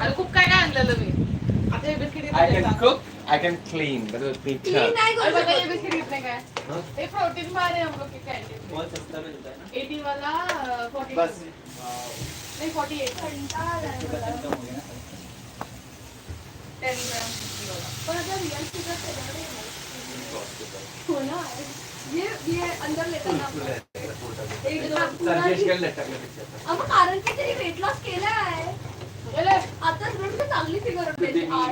आणि खूप काय काय आणलेलं मी आता हे biscuit I can cook, I can clean. नाही करू बघा हे शकत. बिस्किट घेतले काय हाँ? हे प्रोटीन बार है हम लोग के कैंटीन बहुत सस्ता मिलता है ना 80 वाला 40 बस. नहीं 48 कंटाळा आलाय इससे मला. वज़न कम हो गया ना 10 ग्राम 50 वाला पण आता रिअल फिगर त्याच्याकडे नाही. हो ना ये ये अंदर लेकर ना आपण. एक दोन सर्जेश केलं टाकलं picture. अगं कारण की त्यांनी वेट लॉस केला आहे अरे आता हाँ,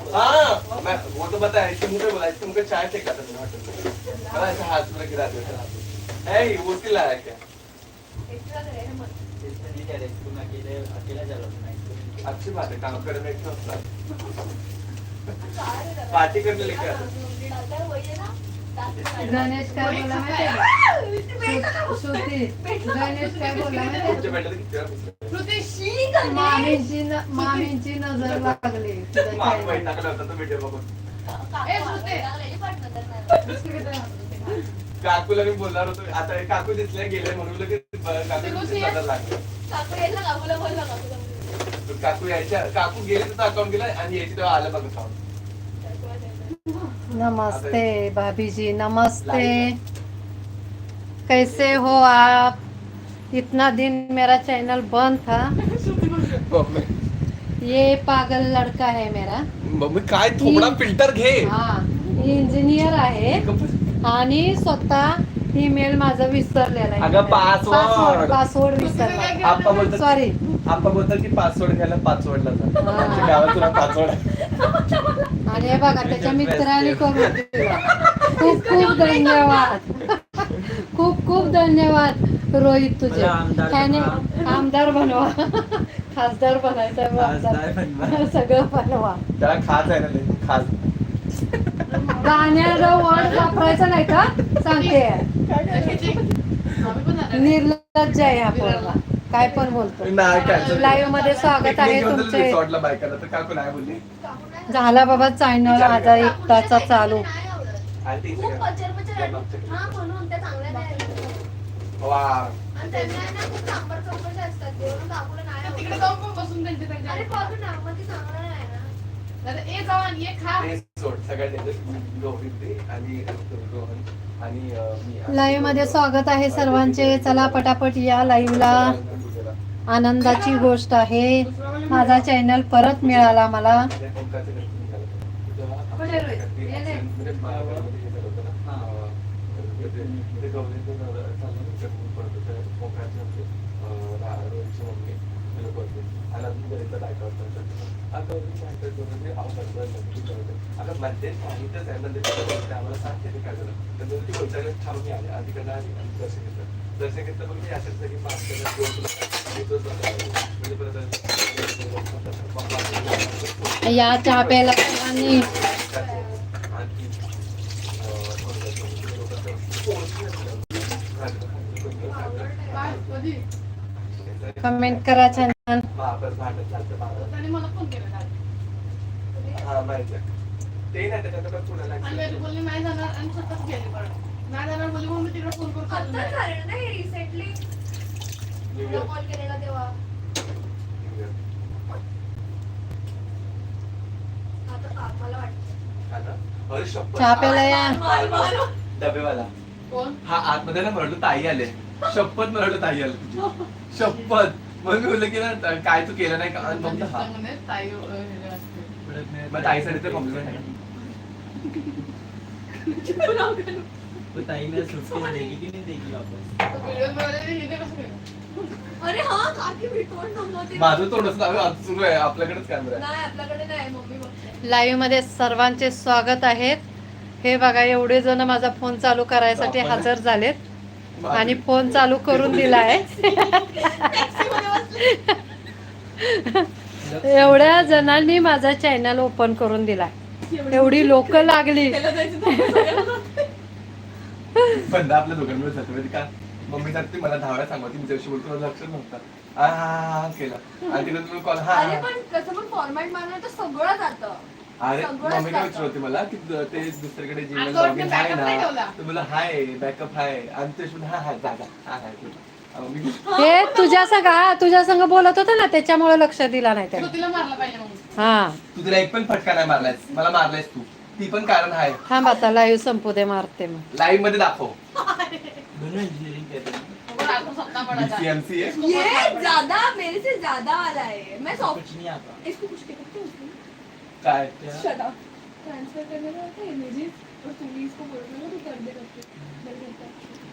तो। हाँ, वो तो पता है इसके मुँह पे बोला इसके मुँह पे चाय फेंका था ऐसा हाथ में गिरा दिया है। वो उसके लायक तुम अकेले अकेला चलो अच्छी बात है काम करने है? पार्टी करने. गणेश काय बोला माहितीये का? ते भेटलं ना. श्रुती गणेश काय बोला गणेश. मामींची मामींची नजर लागली. माहीत टाकला होता तो व्हिडिओ बघून हैं? काकूला मी बोलणार होतो. आता हे काकू दिसले गेले म्हणून लगेच काकू लागली. काकू यायला काकूला बोलला काकूला. तर काकू यायच्या काकू गेले तर अकाउंट गेला आणि यायची तेव्हा आलं बघ अकाउंट नमस्ते भाभी जी नमस्ते. कैसे हो आप? इतना दिन मेरा चैनल बंद था. ये पागल लड़का है मेरा. मम्मी काय थोडा फिल्टर घे. हा इंजिनियर आहे. आणि स्वतः ईमेल माझं विसरलेला आहे. अगं, password. पासवर्ड विसरला. आप्पा बोलतात सॉरी आप्पा बोलतात की पासवर्ड घ्यायला पासवर्डला जा. आमच्या गावात तुला पासवर्ड आहे आणि हे बघा त्याच्या मित्राने करून दिला. खूप खूप धन्यवाद. खूप खूप धन्यवाद रोहित तुझे. मला आमदार त्याने बनवा. आमदार बनवा. खासदार बनायचं आहे खासदार बनवा. आमदार. सगळं बनवा. त्याला खास आहे ना लई, खास. गाण्याला वर्ड वापरायचं नाही का सांगते जाणार आहे. निर्लज्ज आहे हा पोरगा काय पण बोलतो. लाईव्हमध्ये स्वागत आहे तुमचे झाला बाबा चॅनल माझा एक ताचा चालू. हा तिकडे. जाऊन बसून त्यांचे दादा, ए ये खा. लाईव्हमध्ये स्वागत आहे सर्वांचे. चला पटापट या लाईव्हला आनंदाची गोष्ट आहे. माझा चॅनल परत मिळाला मला? काय झालं तर दोन थांबून आले की या चहा प्यायला सर्वांनी कधी? कमेंट करा चॅनल त्याने मला फोन केला काल. ते नाही त्याच्यात पुण्याला आणि मी बोलली नाही जाणार. आणि स्वतःच गेली परत. नाही जाणार बोलली मग मी तिकडे फोन करून आता चालू नाही. झालं ना रिसेंटली तुला कॉल केलेला तेव्हा. आता का- मला वाटतं चहा प्यायला या. डबेवाला. कोण? हा आतमध्ये ना म्हणलं ताई आले. शपथ म्हणलं ताई आले तुझी. शपथ. मग मी बोललं की ना काय तू केलं नाही का? आणि मग हा. हे. मग ताईसाठी तर कॉम्प्लिमेंट आहे. देगी कि नहीं देगी वापस? अरे हा काकी भेटवून थांबवते. माझं तोंडच आज सुरू आहे आपल्याकडेच कॅमेरा आहे. नाही आपल्याकडे नाही मम्मी बघते. लाईव्हमध्ये सर्वांचे स्वागत आहेत. हे बघा एवढे जण माझा फोन चालू करायसाठी हजर झालेत. आणि फोन चालू करून दिलाय. एवढ्या जणांनी माझा चॅनल ओपन करून दिलाय. एवढी लोक लागली. बंद आपल्या दोघांमुळे जातो. माहिती का? मम्मी सांगते. मला सांगा बोलतो मला लक्षच नव्हतं आ हा हा हा केला. आणि तिला तुम्ही कॉल हा हा. कसं पण फॉर्मॅट मारलं तर सगळं जातं. अरे मम्मी काय. विचारत होती मला की ते दुसरीकडे जीमेल ते आहे ना. तर मला हाय बॅकअप हाय. आणि ते हा हा जा जा हा हा मी हे तुझ्या संग हा तुझ्या संग बोलत होता ना त्याच्यामुळे लक्ष दिला नाही त्याने. तिला मारला पाहिजे मग हा. तू तिला एक पण फटका नाही मारलायस. मला मारलायस तू. ती पण कारण आहे. थांब आता लाईव्ह संपू दे मारते मग. लाईव्हमध्ये दाखव. हैं बीसीएमसी ये ज्यादा मेरे से ज्यादा वाला है। मैं सॉफ्ट कुछ नहीं आता। इसको कुछ टिकट तो उसमें काय शट अप ट्रांसफर करने का होता है इमेजेस और तुम इसको बोल रहे हो तो कर दे करते. कर देता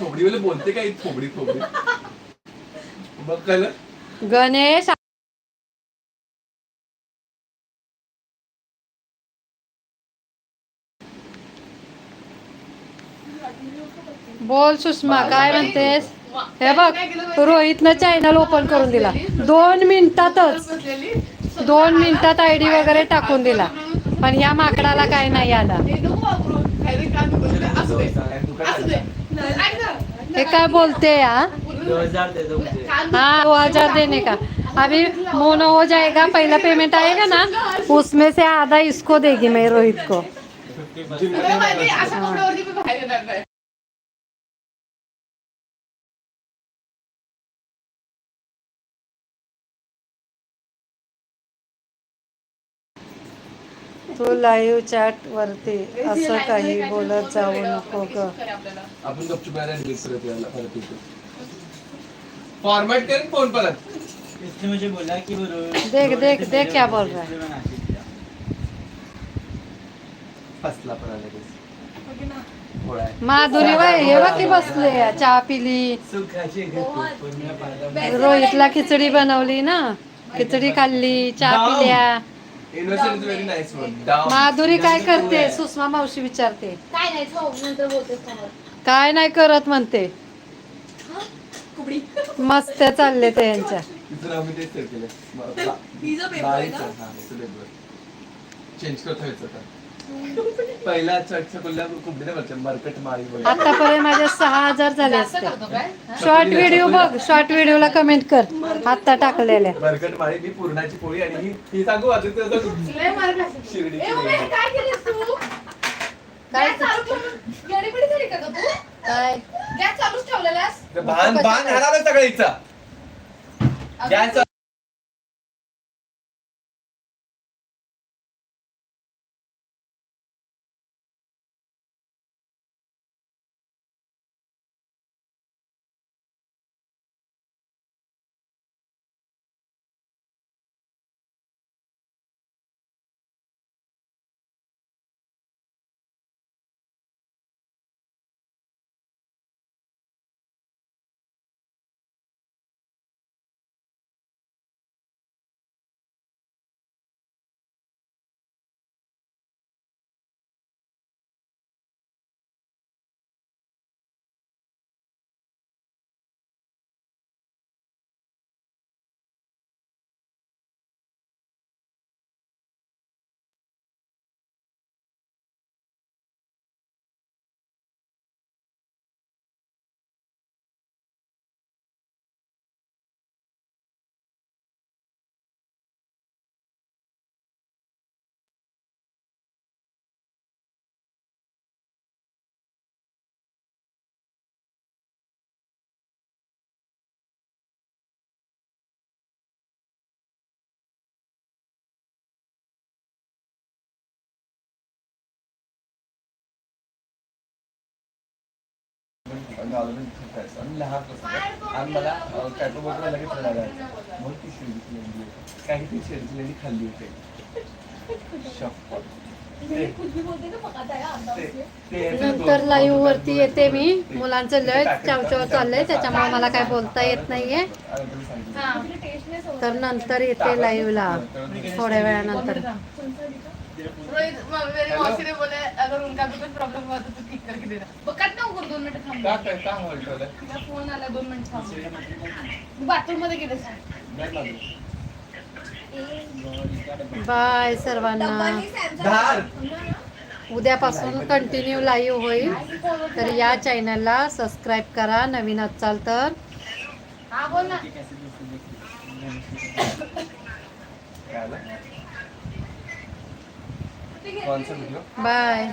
थोबडी वेळेला बोलते काय थोबडी थोबडी? बघ कळलं? गणेश बोल सुषमा काय म्हणतेस? हे बघ रोहितनं चॅनल ओपन करून दिला. दोन मिनिटातच. दोन मिनिटात आयडी वगैरे टाकून दिला. पण या माकडाला काय नाही आला हे नको वापरू काहीतरी काम बोलते असू दे आणि तू काय असू दे करणार? ऐक ना. हे काय बोलते या दो हजार दे दो मुझे कान हाँ दो हजार देने का अभी मोनो हो जाएगा पहला पेमेंट आएगा ना उसमें से आधा इसको देगी मैं रोहित को तू लाईव्ह चॅट वरती असं काही बोलत जाऊ नको ग. आपण गपचूप यायला डिलीट करत यायला परत फॉर्मॅट कर फोन परत. इसने मुझे बोला कि वो रोहित- देख, रोहित देख, से देख मेरे क्या बोल रहा है। फसला पण आला लगेच. गोळा आहे. माधुरी वय हे बघ की बसले चहा पिली. सुखाचे पाहिला. रोहितला खिचडी बनवली ना. खिचडी खाल्ली चहा पिल्या. माधुरी काय करते? सुषमा मावशी विचारते. काय नाही खाऊ नंतर बोलते समोर. काय नाही करत म्हणते. कुबडी. मस्त चालले ते यांच्या. तेच केलं. हा. चेंज करता यायचं पहिला चटचा कोल्हापूर कुंभीने बोलते मरकट माळी बोल आतापर्यंत माझे सहा हजार झाले असते? शॉर्ट व्हिडिओ बघ शॉर्ट व्हिडिओला कमेंट कर. आत्ता टाकलेल्या. मरकट माळी मी पूर्णाची पोळी आणि ही ही सांगू खाशील. शिर्डीची. काय केलीस तू? काय? गॅस चालू चालूच ठेवलेलास? भान भान घालायला सगळं इथं. गॅस आणि लहान. आणि मला लगेच. मग ती. काही ती खाल्ली होती है नंतर लाईव्ह वरती येते मी मुलांचं लय चावचाव चाललंय त्याच्यामुळे मला काय बोलता येत नाहीये. हा. तर नंतर येते लाईव्हला थोड्या वेळानंतर रोहित मेरी मौसी ने बोले अगर उनका भी कुछ प्रॉब्लम हुआ तो तू ठीक करके देना वो कट ना कर दोन मिनिट थांब का काय का हॉल्ट ठेवलंय? तिला फोन आला दोन मिनिट थांब बाथरूममध्ये गेले सांग नाही लागलं. बाय सर्वांना. धार. उद्यापासून कंटिन्यू लाईव्ह होईल तर या चॅनलला सबस्क्राईब करा नवीन असाल तर हा बोल ना काय आलं? कोणचा व्हिडिओ बाय